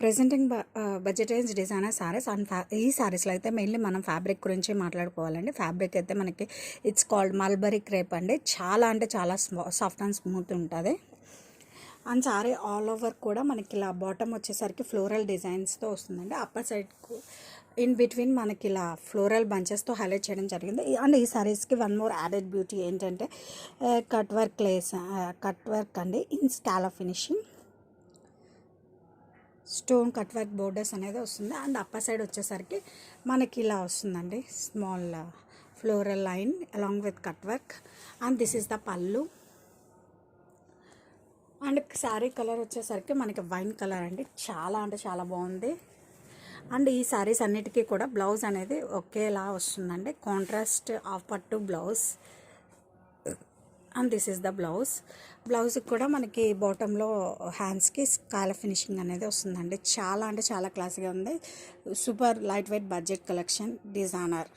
Presenting budget designer saris and ఫ్యా ఈ సారీస్లో అయితే మెయిన్లీ మనం ఫ్యాబ్రిక్ గురించి మాట్లాడుకోవాలండి. ఫ్యాబ్రిక్ అయితే మనకి ఇట్స్ కాల్డ్ మల్బరీ క్రేప్ అండి. చాలా అంటే చాలా సాఫ్ట్ అండ్ స్మూత్ ఉంటుంది. అండ్ సారీ ఆల్ ఓవర్ కూడా మనకి ఇలా బాటమ్ వచ్చేసరికి ఫ్లోరల్ డిజైన్స్తో వస్తుందండి. అప్పర్ సైడ్కు ఇన్ బిట్వీన్ మనకి ఇలా ఫ్లోరల్ బంచెస్తో హైలైట్ చేయడం జరిగింది. అండ్ ఈ సారీస్కి వన్ మోర్ యాడెడ్ బ్యూటీ ఏంటంటే cut work lace cut work అండి. In స్కాల finishing stone cut work borders అనేది వస్తుంది. అండ్ అప్పర్ సైడ్ వచ్చేసరికి మనకి ఇలా వస్తుందండి. Small floral line along with cut work. And this is the pallu. And sari colour వచ్చేసరికి మనకి వైన్ కలర్ అండి. చాలా అంటే చాలా బాగుంది. అండ్ ఈ శారీస్ అన్నిటికీ కూడా బ్లౌజ్ అనేది ఒకేలా వస్తుందండి. Contrast of pattu blouse. And this is the blouse బ్లౌజ్కి కూడా మనకి బాటంలో హ్యాండ్స్కి స్కాల ఫినిషింగ్ అనేది వస్తుందండి. చాలా అంటే చాలా క్లాస్గా ఉంది. Super lightweight budget collection designer